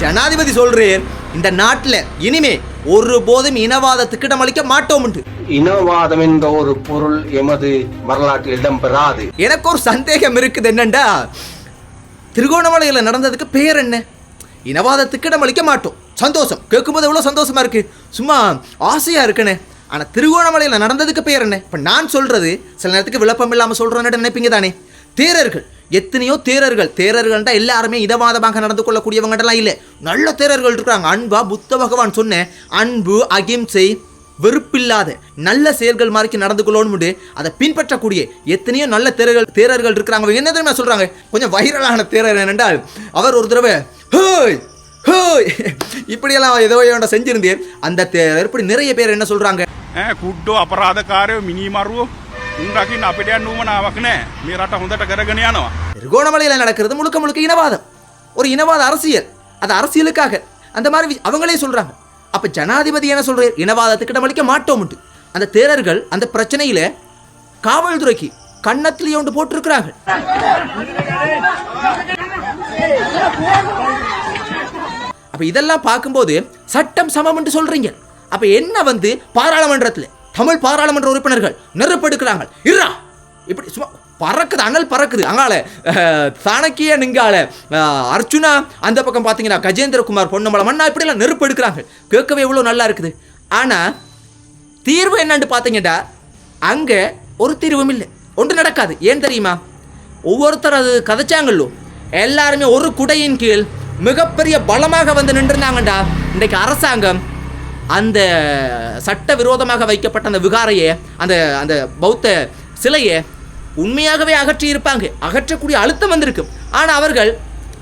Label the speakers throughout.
Speaker 1: ஜனாதிபதி சொல்றேன் இந்த நாட்டுல இனிமே ஒரு போதும் இனவாதத்துக்கு இடமளிக்க மாட்டோம்ண்டு
Speaker 2: இனவாதம் என்ற ஒரு பொருள் எமது வரலாற்றில் இடம்பெறாது
Speaker 1: எனக்கு ஒரு சந்தேகம் இருக்குது என்னண்டா? திருகோணமலையில் நடந்ததுக்கு பேர் என்ன? இனவாதத்துக்கு இடமளிக்க மாட்டோம். சந்தோஷம். கேட்கும்போது எவ்வளோ சந்தோஷமா இருக்கு? சும்மா ஆசையா இருக்குண்ணே ஆனால் திருகோணமலையில் நடந்ததுக்கு பேர் என்ன? இப்போ நான் சொல்றது சில நேரத்துக்கு விளப்பம் இல்லாமல் சொல்கிறேன்னு நினைப்பீங்க தானே தேரர்கள் எத்தனையோ தேரர்கள் தேரர்கள்ட்ட எல்லாருமே இதவாதமாக நடந்து கொள்ளக்கூடியவங்கட்டெல்லாம் இல்லை. நல்ல தேரர்கள் இருக்கிறாங்க அன்பா புத்த பகவான் சொன்ன அன்பு அகிம்சை வெறுப்பில்லாத நல்ல செயல்கள் மாதிரி நடந்து கொள்ளணும்னு அதை பின்பற்றக்கூடிய எத்தனையோ நல்ல தேரர்கள் தேரர்கள் இருக்கிறாங்க. என்ன தெரியுமா சொல்கிறாங்க கொஞ்சம் வைரலான தேரர் என்னென்றால் அவர் ஒரு தடவை ஹோய் ஹோய் இப்படியெல்லாம் ஏதோ வேண்ட செஞ்சிருந்தேன் அந்த தேரர் இப்படி நிறைய பேர் என்ன சொல்கிறாங்க
Speaker 3: குட்டோ அபராதக்காரோ மினி மாறுவோ උන් රකින්න අපිට යන්න නුවමනාවක් නෑ මේ රට හොඳට කරගෙන යනවා.
Speaker 1: திருகோணமலையில் நடக்கிறது முழுக்க முழுக்க இனவாதம் ஒரு இனவாத அரசியல் அது அரசியலுக்காக அந்த மாதிரி வி- அவங்களே சொல்றாங்க அப்ப ஜனாதிபதி என்ன சொல்றாரு இனவாதத்துக்கு இடமளிக்க மாட்டோம்ட்டு அந்த தேரர்கள் அந்த பிரச்சனையில காவல்துறைக்கு கன்னத்திலேயே ஒன்று போட்டிருக்கிறாங்க அப்ப இதெல்லாம் பார்க்கும்போது சட்டம் சமம் என்று சொல்றீங்க அப்ப என்ன வந்து பாராளுமன்றத்தில் தமிழ் பாராளுமன்ற உறுப்பினர்கள் நெருப்படுக்கிறாங்க. இருறா இப்படி சும்மா பறக்குது அனல் பறக்குது. அங்கால அஹ், சாணக்கிய நிங்கால அர்ஜுனா அர்ச்சுனா அந்த பக்கம் பார்த்தீங்கன்னா கஜேந்திரகுமார் பொன்னம்பலம் அண்ணா இப்படிலாம் நெருப்பு எடுக்கிறாங்க கேட்கவே இவ்வளோ நல்லா இருக்குது. ஆனால் தீர்வு என்னன்னு பார்த்தீங்கன்னா அங்கே ஒரு தீர்வும் இல்லை. ஒன்று நடக்காது. ஏன் தெரியுமா? ஒவ்வொருத்தர் அது கதைச்சாங்களோ எல்லாருமே ஒரு குடையின் கீழ் மிகப்பெரிய பலமாக வந்து நின்றுருந்தாங்கண்டா இன்றைக்கு அரசாங்கம் அந்த சட்ட விரோதமாக வைக்கப்பட்ட அந்த விகாரையை அந்த அந்த பௌத்த சிலையை உண்மையாகவே அகற்றி இருப்பாங்க அகற்றக்கூடிய அழுத்தம் வந்திருக்கும் ஆனால் அவர்கள்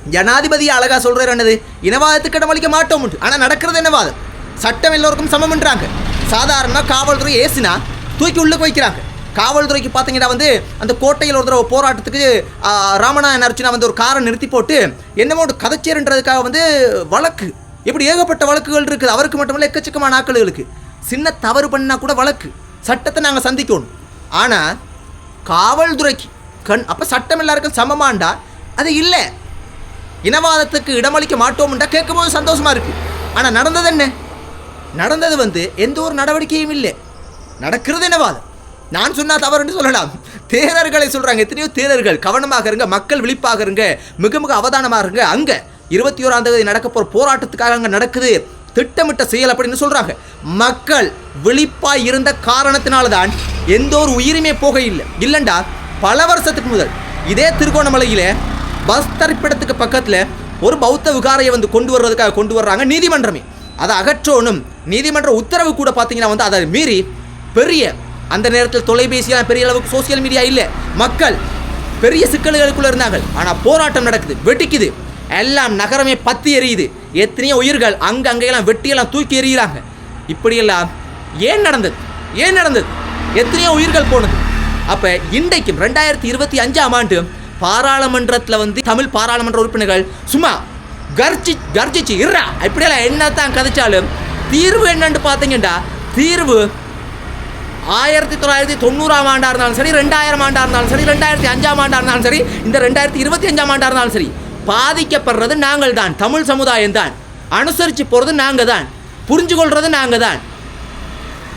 Speaker 1: ஜனாதிபதி அழகா சொல்கிறார் என்னது? இனவாதத்துக்கு இடமளிக்க மாட்டோம் ஆனால் நடக்கிறது என்னவாதம் சட்டம் எல்லோருக்கும் சமம்ன்றாங்க சாதாரண காவல்துறை ஏசினா தூக்கி உள்ளுக்கு வைக்கிறாங்க. காவல்துறைக்கு பார்த்தீங்கன்னா வந்து அந்த கோட்டையில் ஒரு தடவை போராட்டத்துக்கு ஆ, ராமநாதன் அர்ச்சனா வந்து ஒரு காரை நிறுத்தி போட்டு என்னமோ ஒரு கதைச்சேருன்றதுக்காக வந்து வழக்கு. இப்படி ஏகப்பட்ட வழக்குகள் இருக்குது? அவருக்கு மட்டுமல்ல எக்கச்சக்கமான ஆட்களுக்கு சின்ன தவறு பண்ணால் கூட வழக்கு. சட்டத்தை நாங்கள் சந்திக்கணும். ஆனால் காவல்துறைக்கு கண் அப்போ சட்டம் எல்லாருக்கும் சமமாண்டா? அது இல்லை. இனவாதத்துக்கு இடமளிக்க மாட்டோம்ன்றா கேட்கும்போது சந்தோஷமாக இருக்குது ஆனால் நடந்தது என்ன? நடந்தது வந்து எந்த ஒரு நடவடிக்கையும் இல்லை. நடக்கிறது என்னவாதம் நான் சொன்னால் தவறுன்னு சொல்லலாம். தேரர்களை சொல்கிறாங்க எத்தனையோ தேரர்கள். கவனமாக இருங்க. மக்கள் விழிப்பாக இருங்க. மிக மிக அவதானமாக இருங்க. அங்கே இருபத்தி ஓராம் தேதி நடக்க போகிற போராட்டத்துக்காக அங்கே நடக்குது. திட்டமிட்ட செயல் அப்படின்னு சொல்கிறாங்க மக்கள் விழிப்பாக இருந்த காரணத்தினால தான் எந்த ஒரு உயிருமே போக இல்லை இல்லைண்டா பல வருஷத்துக்கு முதல் இதே திருகோணமலையில் பஸ் தரிப்பிடத்துக்கு பக்கத்தில் ஒரு பௌத்த விகாரையை வந்து கொண்டு வர்றதுக்காக கொண்டு வர்றாங்க நீதிமன்றமே. அதை அகற்றோனும் நீதிமன்ற உத்தரவு கூட பார்த்தீங்கன்னா வந்து அதை மீறி பெரிய அந்த நேரத்தில் தொலைபேசியாக பெரிய அளவுக்கு சோசியல் மீடியா இல்லை. மக்கள் பெரிய சிக்கல்களுக்குள்ளே இருந்தாங்க ஆனால் போராட்டம் நடக்குது வெட்டிக்குது எல்லாம் நகரமே பத்தி எரியுது. எத்தனையோ உயிர்கள் அங்கே அங்கெல்லாம் வெட்டியெல்லாம் தூக்கி எறிகிறாங்க. இப்படியெல்லாம் ஏன் நடந்தது? ஏன் நடந்தது? எத்தனையோ உயிர்கள் போனது. அப்போ இன்றைக்கும் ரெண்டாயிரத்தி இருபத்தி அஞ்சாம் ஆண்டு பாராளுமன்றத்தில் வந்து தமிழ் பாராளுமன்ற உறுப்பினர்கள் சும்மா கர்ஜி கர்ஜிச்சு இருறா இப்படியெல்லாம் என்னத்தான் கதைச்சாலும் தீர்வு என்னன்னு பார்த்தீங்கன்னா தீர்வு ஆயிரத்தி தொள்ளாயிரத்தி தொண்ணூறாம் ஆண்டாக இருந்தாலும் சரி ரெண்டாயிரம் ஆண்டாக இருந்தாலும் சரி ரெண்டாயிரத்தி அஞ்சாம் ஆண்டாக இருந்தாலும் சரி இந்த ரெண்டாயிரத்தி இருபத்தி அஞ்சாம் ஆண்டாக இருந்தாலும் சரி பாதிக்கப்படுறது நாங்கள் தான் தமிழ் சமுதாயம் தான் அனுசரித்து போகிறது நாங்கள் தான் புரிஞ்சு கொள்வது நாங்கள் தான்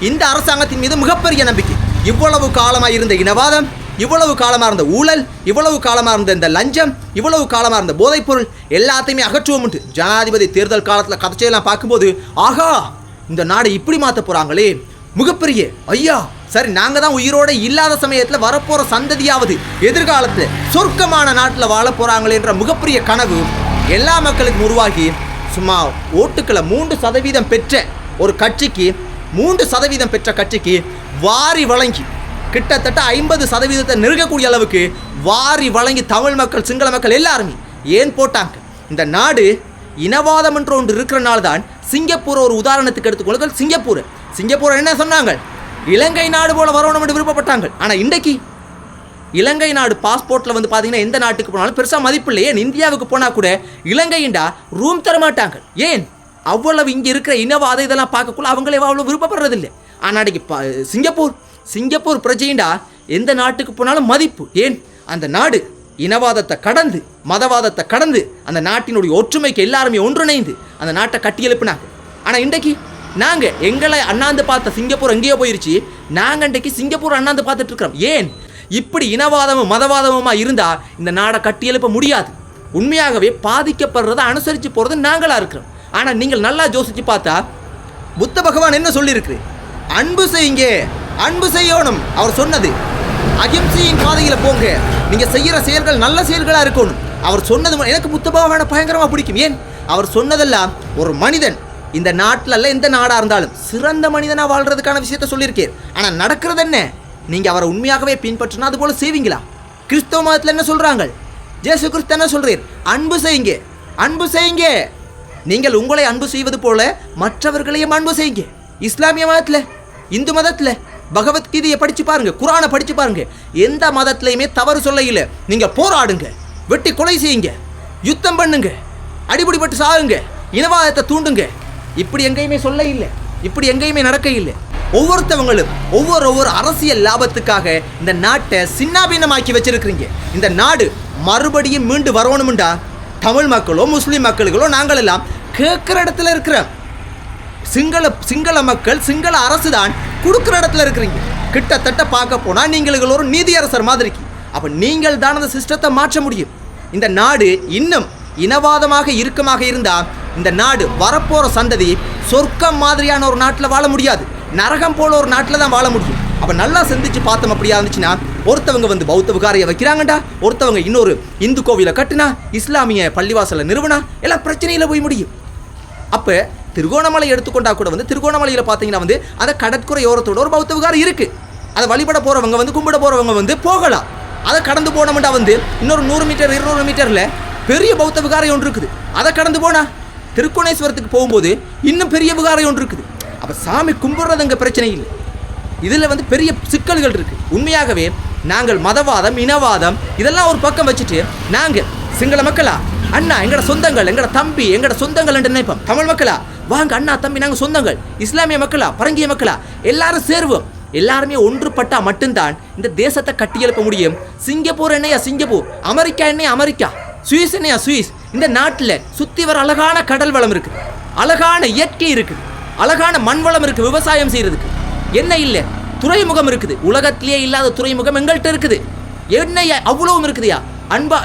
Speaker 1: இந்த அரசாங்கத்தின் மீது மிகப்பெரிய நம்பிக்கை. இவ்வளவு காலமாக இருந்த இனவாதம் இவ்வளவு காலமாக இருந்த ஊழல் இவ்வளவு காலமாக இருந்த இந்த லஞ்சம் இவ்வளவு காலமாக இருந்த போதைப்பொருள் எல்லாத்தையுமே அகற்றுவோம் ஜனாதிபதி தேர்தல் காலத்தில் கதைச்சையெல்லாம் பார்க்கும்போது ஆகா இந்த நாடு இப்படி மாற்ற போகிறாங்களே மிகப்பெரிய ஐயா சரி நாங்கள் தான் உயிரோட இல்லாத சமயத்தில் வரப்போகிற சந்ததியாவது எதிர்காலத்தில் சொர்க்கமான நாட்டில் வாழ போகிறாங்களேன்ற மிகப்பெரிய கனவு எல்லா மக்களுக்கும் உருவாகி சும்மா ஓட்டுக்களை மூன்று சதவீதம் பெற்ற ஒரு கட்சிக்கு மூன்று சதவீதம் பெற்ற கட்சிக்கு வாரி வழங்கி கிட்டத்தட்ட ஐம்பது சதவீதத்தை நெருங்கக்கூடிய அளவுக்கு வாரி வழங்கி தமிழ் மக்கள் சிங்கள மக்கள் எல்லாருமே ஏன் போட்டாங்க? இந்த நாடு இனவாதம் என்று ஒன்று இருக்கிறனால தான் சிங்கப்பூர் ஒரு உதாரணத்துக்கு எடுத்துக்கொள்ளுங்கள். சிங்கப்பூர் சிங்கப்பூர் என்ன சொன்னாங்க? இலங்கை நாடு போல வரணும் என்று விருப்பப்பட்டாங்க. ஆனால் இன்றைக்கு இலங்கை நாடு பாஸ்போர்ட்டில் வந்து பார்த்தீங்கன்னா எந்த நாட்டுக்கு போனாலும் பெருசாக மதிப்பு இல்லை ஏன் இந்தியாவுக்கு போனால் கூட இலங்கையின்டா ரூம் தரமாட்டாங்க ஏன்? அவ்வளவு இங்கே இருக்கிற இனவாத இதெல்லாம் பார்க்கக்குள்ள அவங்களே அவ்வளோ விருப்பப்படுறதில்லை. ஆனால் அன்றைக்கி சிங்கப்பூர் சிங்கப்பூர் பிரஜைண்டா எந்த நாட்டுக்கு போனாலும் மதிப்பு. ஏன்? அந்த நாடு இனவாதத்தை கடந்து மதவாதத்தை கடந்து அந்த நாட்டினுடைய ஒற்றுமைக்கு எல்லாருமே ஒன்றிணைந்து அந்த நாட்டை கட்டியெழுப்பினாங்க. ஆனால் இன்றைக்கு நாங்கள் எங்களை அண்ணாந்து பார்த்த சிங்கப்பூர் எங்கேயோ போயிருச்சு. நாங்கள் இன்றைக்கு சிங்கப்பூர் அண்ணாந்து பார்த்துட்டு இருக்கிறோம். ஏன்? இப்படி இனவாதமும் மதவாதமுமா இருந்தால் இந்த நாடை கட்டியெழுப்ப முடியாது. உண்மையாகவே பாதிக்கப்படுறதை அனுசரித்து போகிறது நாங்களாக இருக்கிறோம். ஆனால் நீங்கள் நல்லா யோசிச்சு பார்த்தா புத்த பகவான் என்ன சொல்லியிருக்கு? அன்பு செய்யுங்க அன்பு செய்யணும் அவர் சொன்னது. அகிம்சையின் பாதையில் போங்க. நீங்கள் செய்கிற செயல்கள் நல்ல செயல்களாக இருக்கணும். அவர் சொன்னது எனக்கு புத்த பகவானை பயங்கரமாக பிடிக்கும். ஏன்? அவர் சொன்னதெல்லாம் ஒரு மனிதன் இந்த நாட்டில் அல்ல எந்த நாடாக இருந்தாலும் சிறந்த மனிதனாக வாழ்கிறதுக்கான விஷயத்த சொல்லியிருக்கேன். ஆனால் நடக்கிறது என்ன? நீங்கள் அவரை உண்மையாகவே பின்பற்றினா அது போல் செய்வீங்களா? கிறிஸ்தவ மதத்தில் என்ன சொல்கிறாங்க ஜேசு கிறிஸ்து என்ன சொல்கிறீர் அன்பு செய்யுங்க. அன்பு செய்யுங்க. நீங்கள் உங்களை அன்பு செய்வது போல மற்றவர்களையும் அன்பு செய்யுங்க. இஸ்லாமிய மதத்தில் இந்து மதத்தில் பகவத்கீதையை படித்து பாருங்கள் குரானை படித்து பாருங்கள் எந்த மதத்துலையுமே தவறு சொல்ல இல்லை. நீங்கள் போராடுங்க. வெட்டி கொலை செய்யுங்க. யுத்தம் பண்ணுங்க. அடிபடிப்பட்டு சாகுங்க. இனவாதத்தை தூண்டுங்க. இப்படி எங்கேயுமே சொல்ல இல்லை இப்படி எங்கேயுமே நடக்க இல்லை ஒவ்வொருத்தவங்களும் ஒவ்வொரு ஒவ்வொரு அரசியல் லாபத்துக்காக இந்த நாட்டை சின்னாபீனமாக்கி வச்சிருக்கிறீங்க. இந்த நாடு மறுபடியும் மீண்டு வரணும்டா தமிழ் மக்களோ முஸ்லீம் மக்களுகளோ நாங்கள் எல்லாம் கேட்குற இடத்துல இருக்கிறோம். சிங்கள சிங்கள மக்கள் சிங்கள அரசு தான் கொடுக்குற இடத்துல இருக்கிறீங்க. கிட்டத்தட்ட பார்க்க போனால் நீங்கள் ஒரு நீதியரசர் மாதிரிக்கு. அப்போ நீங்கள் தான் அந்த சிஸ்டத்தை மாற்ற முடியும். இந்த நாடு இன்னும் இனவாதமாக இறுக்கமாக இருந்தால் இந்த நாடு வரப்போகிற சந்ததி சொர்க்கம் மாதிரியான ஒரு நாட்டில் வாழ முடியாது. நரகம் போல ஒரு நாட்டில் தான் வாழ முடியும். அப்போ நல்லா சிந்திச்சு பார்த்தோம் அப்படியா இருந்துச்சுன்னா ஒருத்தவங்க வந்து பௌத்த விகாரையை வைக்கிறாங்கடா ஒருத்தவங்க இன்னொரு இந்து கோவிலை கட்டுனா இஸ்லாமிய பள்ளிவாசலை நிறுவனா எல்லாம் பிரச்சனையில் போய் முடியும். அப்போ திருகோணமலை எடுத்துக்கொண்டா கூட வந்து திருகோணமலையில் பார்த்தீங்கன்னா வந்து அதை கடற்கரை ஓரத்தோட ஒரு பௌத்த விகாரம் இருக்கு. அதை வழிபட போகிறவங்க வந்து கும்பிட போகிறவங்க வந்து போகலாம். அதை கடந்து போனோம்டா வந்து இன்னொரு நூறு மீட்டர் இருநூறு மீட்டரில் பெரிய பௌத்த விகாரம் ஒன்று இருக்குது. அதை கடந்து போனா திருக்கோணேஸ்வரத்துக்கு போகும்போது இன்னும் பெரிய விகாரம் ஒன்று இருக்குது. அப்போ சாமி கும்பிட்றது அங்கே பிரச்சனை இல்லை. இதில் வந்து பெரிய சிக்கல்கள் இருக்குது உண்மையாகவே நாங்கள் மதவாதம் இனவாதம் இதெல்லாம் ஒரு பக்கம் வச்சுட்டு நாங்கள் சிங்கள மக்களா? அண்ணா எங்களோட சொந்தங்கள் எங்களோட தம்பி எங்களோட சொந்தங்கள் என்று நினைப்போம். தமிழ் மக்களா? வாங்க அண்ணா தம்பி நாங்கள் சொந்தங்கள். இஸ்லாமிய மக்களா? பரங்கிய மக்களா? எல்லாரும் சேருவோம். எல்லாருமே ஒன்றுபட்டா மட்டும்தான் இந்த தேசத்தை கட்டியெழுப்ப முடியும். சிங்கப்பூர் என்னையா சிங்கப்பூர்? அமெரிக்கா என்னையா அமெரிக்கா? சுவிஸ் என்னையா சுவிஸ்? இந்த நாட்டில் சுற்றி வர அழகான கடல் வளம் இருக்குது அழகான இயற்கை இருக்குது அழகான மண் வளம் இருக்குது விவசாயம் செய்கிறதுக்கு என்ன இல்லை? துறைமுகம் இருக்குது. உலகத்திலேயே இல்லாத துறைமுகம் எங்கள்கிட்ட இருக்குது. என்ன அவ்வளவும் இருக்குதுயா? அன்பா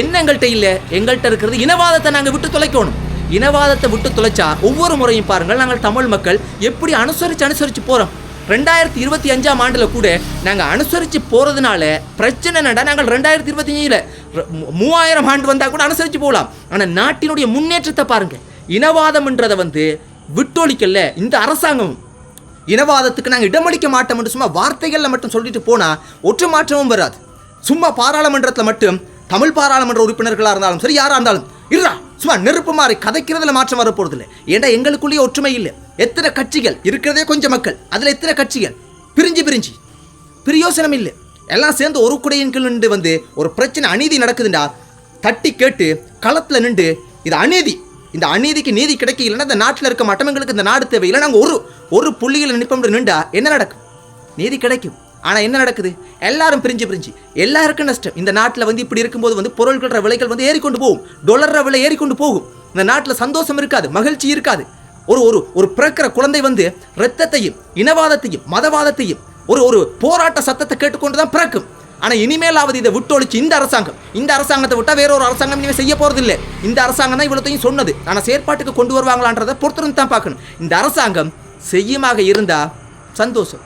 Speaker 1: என்ன எங்கள்கிட்ட இல்லை? எங்கள்கிட்ட இருக்கிறது இனவாதத்தை நாங்கள் விட்டு தொலைக்கணும். இனவாதத்தை விட்டு தொலைச்சா ஒவ்வொரு முறையும் பாருங்கள் நாங்கள் தமிழ் மக்கள் எப்படி அனுசரித்து அனுசரித்து போகிறோம் ரெண்டாயிரத்தி இருபத்தி அஞ்சாம் ஆண்டில் கூட நாங்கள் அனுசரித்து போகிறதுனால பிரச்சனை நட நாங்கள் ரெண்டாயிரத்தி இருபத்தி அஞ்சில் மூவாயிரம் ஆண்டு வந்தால் கூட அனுசரித்து போகலாம் ஆனால் நாட்டினுடைய முன்னேற்றத்தை பாருங்கள் இனவாதம்ன்றதை வந்து விட்டொழிக்கல இந்த அரசாங்கம் இனவாதத்துக்கு நாங்கள் இடமளிக்க மாட்டோம் என்று சும்மா வார்த்தைகளில் மட்டும் சொல்லிட்டு போனால் ஒற்று மாற்றமும் வராது. சும்மா பாராளுமன்றத்தில் மட்டும் தமிழ் பாராளுமன்ற உறுப்பினர்களாக இருந்தாலும் சரி யாராக இருந்தாலும் இருடா. சும்மா நெருப்பு மாறி கதைக்கிறதுல மாற்றம் வரப்போகிறது இல்லை ஏன்டா எங்களுக்குள்ளேயே ஒற்றுமை இல்லை? எத்தனை கட்சிகள்? இருக்கிறதே கொஞ்சம் மக்கள். அதில் எத்தனை கட்சிகள்? பிரிஞ்சு பிரிஞ்சு. பிரயோசனம் இல்லை. எல்லாம் சேர்ந்து ஒரு குடையின் கீழ் நின்று வந்து ஒரு பிரச்சனை அநீதி நடக்குதுண்டா. தட்டி கேட்டு களத்தில் நின்று இது அநீதி. இந்த அநீதிக்கு நீதி கிடைக்கலன்னா இந்த நாட்டில் இருக்க மட்டும். எங்களுக்கு இந்த நாடு தேவை. இல்லை நாங்கள் ஒரு ஒரு புள்ளியில் நிற்போம் நின்றா என்ன நடக்கும்? நீதி கிடைக்கும். ஆனால் என்ன நடக்குது? எல்லாரும் பிரிஞ்சு பிரிஞ்சு. எல்லாருக்கும் நஷ்டம். இந்த நாட்டில் வந்து இப்படி இருக்கும்போது வந்து பொருட்கள விலைகள் வந்து ஏறிக்கொண்டு போகும். டொலர்ற விலை ஏறிக்கொண்டு போகும். இந்த நாட்டில் சந்தோஷம் இருக்காது மகிழ்ச்சி இருக்காது. ஒரு ஒரு ஒரு பிறக்கிற குழந்தை வந்து இரத்தத்தையும் இனவாதத்தையும் மதவாதத்தையும் ஒரு ஒரு போராட்ட சத்தத்தை கேட்டுக்கொண்டு தான் பிறக்கும். ஆனால் இனிமேலாவது இதை விட்டொழிச்சு இந்த அரசாங்கம். இந்த அரசாங்கத்தை விட்டால் வேற ஒரு அரசாங்கம் இனிமேல் செய்ய போகிறதில்லை இந்த அரசாங்கம் தான் இவ்வளோத்தையும் சொன்னது. ஆனால் செயற்பாட்டுக்கு கொண்டு வருவாங்களான்றதை பொறுத்திருந்து தான் பார்க்கணும். இந்த அரசாங்கம் செய்யுமாக இருந்தால் சந்தோஷம்.